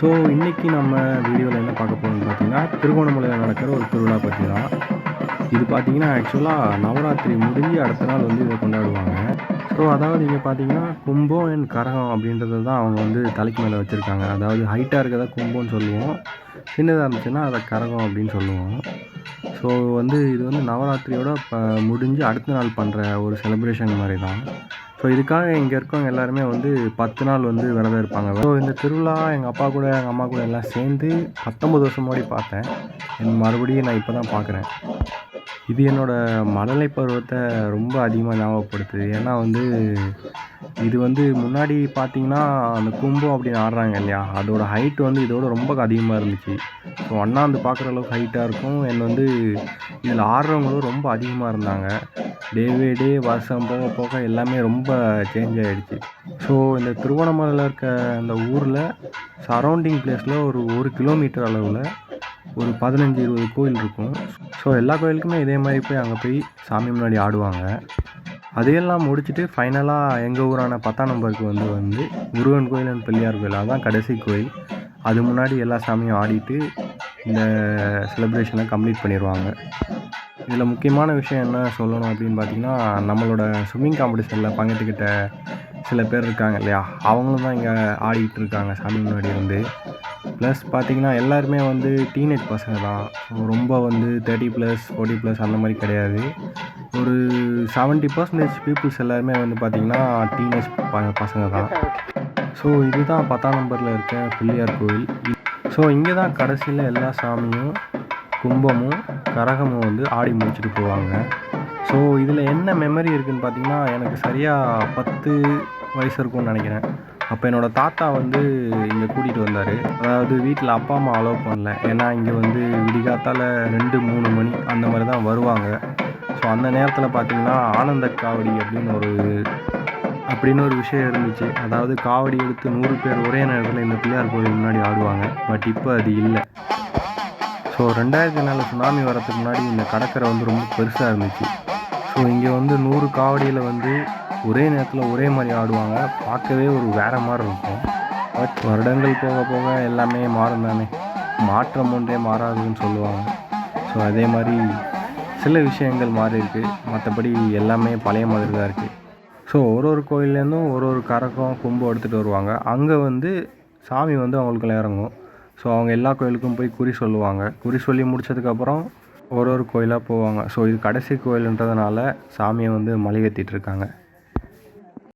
So இன்றைக்கி நம்ம வீடியோவில் என்ன பார்க்க போகிறோம்னு பார்த்தீங்கன்னா திருகோணமலையில் நடக்கிற ஒரு திருவிழா பற்றி தான். இது பார்த்தீங்கன்னா ஆக்சுவலாக நவராத்திரி முடிஞ்சு அடுத்த நாள் வந்து இதை கொண்டாடுவாங்க. ஸோ அதாவது இங்கே பார்த்தீங்கன்னா கும்பம் அண்ட் கரகம் அப்படின்றது தான் அவங்க வந்து தலைக்கு மேலே வச்சுருக்காங்க. அதாவது ஹைட்டாக இருக்கிறத கும்பம்னு சொல்லுவோம். சின்னதாக இருந்துச்சுன்னா அதை கரகம் அப்படின்னு சொல்லுவோம். ஸோ வந்து இது வந்து நவராத்திரியோட இப்போ முடிஞ்சு அடுத்த நாள் பண்ணுற ஒரு செலிப்ரேஷன் மாதிரி தான் ஸோ இதுக்காக இங்கே இருக்கவங்க எல்லாருமே வந்து பத்து நாள் வந்து விரதம் இருப்பாங்க. ஸோ இந்த திருவிழா எங்கள் அப்பா கூட எங்கள் அம்மா கூட எல்லாம் சேர்ந்து பத்தொம்பது வருஷம் முன்னாடி பார்த்தேன். என் மறுபடியும் நான் இப்போ தான் பார்க்குறேன். இது என்னோடய மழலை பருவத்தை ரொம்ப அதிகமாக ஞாபகப்படுத்துது. ஏன்னா வந்து இது வந்து முன்னாடி பார்த்தீங்கன்னா அந்த கும்பம் அப்படின்னு ஆடுறாங்க இல்லையா? அதோட ஹைட் வந்து இதோட ரொம்ப அதிகமாக இருந்துச்சு. ஸோ அண்ணாந்து பார்க்குற அளவுக்கு ஹைட்டாக இருக்கும். என் வந்து இதில் ஆடுறவங்களும் ரொம்ப அதிகமாக இருந்தாங்க. டே பை டே வருஷம் போக போக எல்லாமே ரொம்ப சேஞ்ச் ஆகிடுச்சு ஸோ இந்த திருவண்ணாமலையில் இருக்க அந்த ஊரில் சரௌண்டிங் பிளேஸில் ஒரு ஒரு கிலோமீட்டர் அளவில் ஒரு பதினஞ்சு இருபது கோயில் இருக்கும். ஸோ எல்லா கோயிலுக்குமே இதே மாதிரி போய் அங்கே போய் சாமி முன்னாடி ஆடுவாங்க. அதையெல்லாம் முடிச்சுட்டு ஃபைனலாக எங்கள் ஊரான பத்தாம் நம்பருக்கு வந்து வந்து முருகன் கோயில் அண்ட் பிள்ளையார் கோயில் அதான் கடைசி கோயில். அது முன்னாடி எல்லா சாமியும் ஆடிட்டு இந்த செலிப்ரேஷனை கம்ப்ளீட் பண்ணிடுவாங்க இதில் முக்கியமான விஷயம் என்ன சொல்லணும் அப்படின்னு பார்த்தீங்கன்னா நம்மளோட ஸ்விம்மிங் காம்படிஷனில் பங்கெடுத்துக்கிட்ட சில பேர் இருக்காங்க இல்லையா? அவங்களும் தான் இங்கே ஆடிக்கிட்டு இருக்காங்க சாமி முன்னாடி இருந்து. ப்ளஸ் பார்த்தீங்கன்னா எல்லாருமே வந்து டீனேஜ் பசங்க தான். ரொம்ப வந்து தேர்ட்டி ப்ளஸ் ஃபோர்ட்டி ப்ளஸ் அந்த மாதிரி கிடையாது. ஒரு செவன்ட்டி பர்சன்டேஜ் பீப்புள்ஸ் எல்லாருமே வந்து பார்த்திங்கன்னா டீனேஜ் ப பசங்க தான். ஸோ இதுதான் பத்தாம் நம்பரில் இருக்க பிள்ளையார் கோயில் ஸோ இங்கே தான் கடைசியில் எல்லா சாமியும் கும்பமும் கரகமும் வந்து ஆடி முடிச்சுட்டு போவாங்க. ஸோ இதில் என்ன மெமரி இருக்குதுன்னு பார்த்தீங்கன்னா எனக்கு சரியாக பத்து வயசு இருக்கும்னு நினைக்கிறேன். அப்போ என்னோடய தாத்தா வந்து இங்கே கூட்டிகிட்டு வந்தார். அதாவது வீட்டில் அப்பா அம்மா அலோவ் பண்ணல. ஏன்னா இங்கே வந்து விடிகாத்தால் ரெண்டு மூணு மணி அந்த மாதிரி தான் வருவாங்க. ஸோ அந்த நேரத்தில் பார்த்தீங்கன்னா ஆனந்த காவடி அப்படின்னு ஒரு அப்படின்னு ஒரு விஷயம் இருந்துச்சு. அதாவது காவடி எடுத்து நூறு பேர் ஒரே நேரத்தில் இந்த பிள்ளையார் கோயில் முன்னாடி ஆடுவாங்க. பட் இப்போ அது இல்லை. ஸோ ரெண்டாயிரத்தி நாலு சுனாமி வரதுக்கு முன்னாடி இந்த கடற்கரை வந்து ரொம்ப பெருசாக இருந்துச்சு. ஸோ இங்கே வந்து நூறு காவடியில் வந்து ஒரே நேரத்தில் ஒரே மாதிரி ஆடுவாங்க. பார்க்கவே ஒரு வேறு மாதிரி இருக்கும். பட் வருடங்கள் போக போக எல்லாமே மாறும் தானே. மாற்றம் ஒன்றே மாறாதுன்னு சொல்லுவாங்க. ஸோ அதே மாதிரி சில விஷயங்கள் மாறி இருக்குது மற்றபடி எல்லாமே பழைய மாதிரி தான் இருக்குது ஸோ ஒரு ஒரு கோயில்லேருந்தும் ஒரு ஒரு கரகம் கும்பம் எடுத்துகிட்டு வருவாங்க. அங்கே வந்து சாமி வந்து அவங்களுக்குள்ள இறங்கும். ஸோ அவங்க எல்லா கோயிலுக்கும் போய் குறி சொல்லுவாங்க. குறி சொல்லி முடிச்சதுக்கப்புறம் ஒரு ஒரு கோயிலாக போவாங்க. ஸோ இது கடைசி கோயிலுன்றதுனால சாமியை வந்து மலையேற்றிட்டு இருக்காங்க.